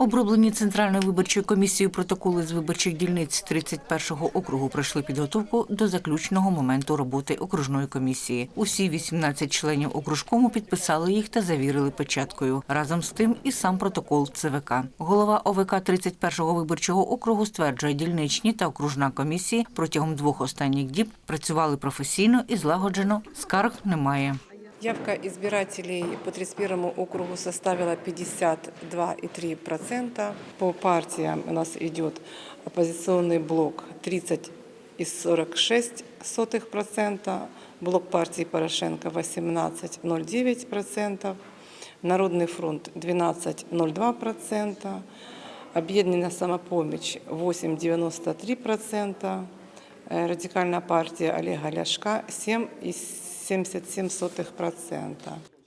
Оброблені Центральною виборчою комісією протоколи з виборчих дільниць 31-го округу пройшли підготовку до заключного моменту роботи окружної комісії. Усі 18 членів окружкому підписали їх та завірили печаткою. Разом з тим і сам протокол ЦВК. Голова ОВК 31-го виборчого округу стверджує, дільничні та окружна комісії протягом двох останніх діб працювали професійно і злагоджено. Скарг немає. Явка избирателей по 31 округу составила 52,3%. По партиям у нас идет оппозиционный блок 30,46%, блок партии Порошенко 18,09%, Народный фронт 12,02%, Объединенная самопомощь 8,93%, э, Радикальная партия Олега Ляшка 7,77%.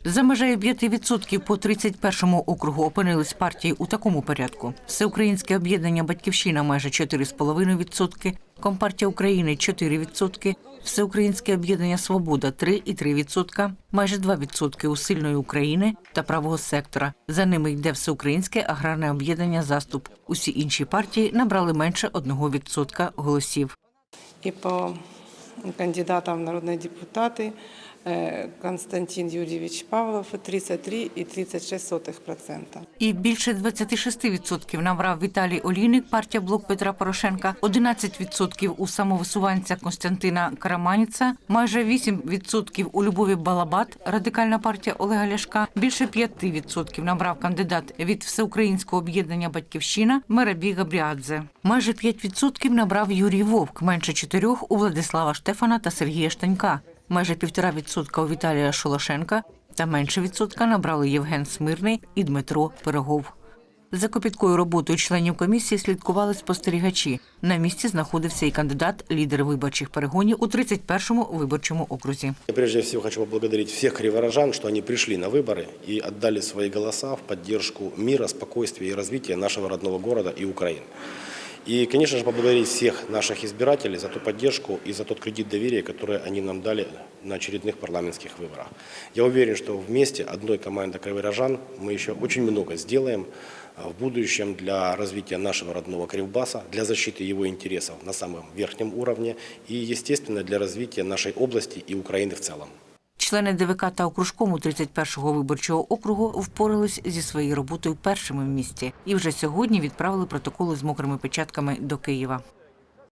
За межею 5% по 31-му округу опинились партії у такому порядку: Всеукраїнське об'єднання Батьківщина майже 4,5%, Компартія України 4%, Всеукраїнське об'єднання Свобода 3,3%, майже 2% у сильної України та правого сектора. За ними йде Всеукраїнське аграрне об'єднання Заступ. Усі інші партії набрали менше 1% голосів. И по кандидатам в народные депутаты э, Константин Юрьевич Павлов 33,36%. І більше 26% набрав Віталій Олійник, партія Блок Петра Порошенка, 11% у самовисуванця Константина Караманіца, майже 8% у Любові Балабат, радикальна партія Олега Ляшка, більше 5% набрав кандидат від Всеукраїнського об'єднання Батьківщина Мерабі Габріадзе. Майже 5% набрав Юрій Вовк, менше 4% у Владислава Штефана та Сергія Штанька, майже 1,5% у Віталія Шолошенка та менше відсотка набрали Євген Смирний і Дмитро Пирогов. За копіткою роботою членів комісії слідкували спостерігачі. На місці знаходився і кандидат, лідер виборчих перегонів у 31-му виборчому окрузі. Я прежде всего хочу поблагодарить всех криворожан, что они пришли на выборы и отдали свои голоса в поддержку мира, спокойствия и развития нашего родного города и Украины. И, конечно же, поблагодарить всех наших избирателей за ту поддержку и за тот кредит доверия, который они нам дали на очередных парламентских выборах. Я уверен, что вместе, одной командой криворожан, мы еще очень много сделаем а, в будущем для развития нашего родного Кривбаса, для защиты его интересов на самом верхнем уровне и, естественно, для развития нашей области и Украины в целом. Члени ДВК та окружкому 31-го виборчого округу впорались зі своєю роботою першими в місті і вже сьогодні відправили протоколи з мокрими печатками до Києва.